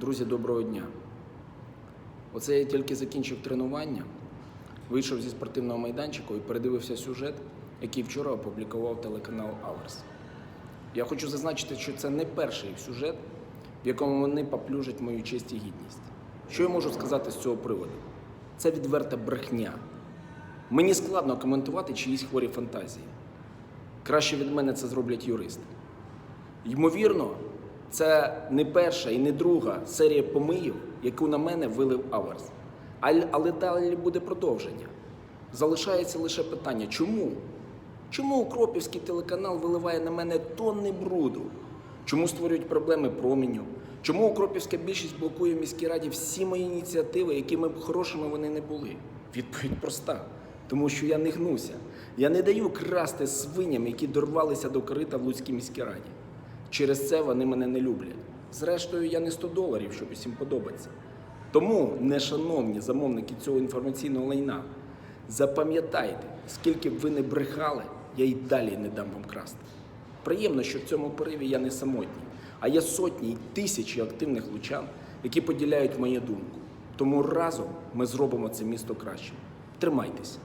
Друзі, доброго дня. Оце я тільки закінчив тренування, вийшов зі спортивного майданчику і передивився сюжет, який вчора опублікував телеканал Аверс. Я хочу зазначити, що це не перший сюжет, в якому вони поплюжать мою честь і гідність. Що я можу сказати з цього приводу? Це відверта брехня. Мені складно коментувати чиїсь хворі фантазії. Краще від мене це зроблять юристи. Ймовірно, це не перша і не друга серія помиїв, яку на мене вилив Аверс. Але, далі буде продовження. Залишається лише питання, чому? Чому Укропівський телеканал виливає на мене тонни бруду? Чому створюють проблеми проміню? Чому Укропівська більшість блокує в міській раді всі мої ініціативи, якими б хорошими вони не були? Відповідь проста. Тому що я не гнуся. Я не даю красти свиням, які дорвалися до корита в Луцькій міській раді. Через це вони мене не люблять. Зрештою, я не 100 доларів, щоб усім подобатися. Тому, нешановні замовники цього інформаційного лайна, запам'ятайте, скільки б ви не брехали, я й далі не дам вам красти. Приємно, що в цьому пориві я не самотній, а є сотні й тисячі активних лучан, які поділяють мою думку. Тому разом ми зробимо це місто кращим. Тримайтеся.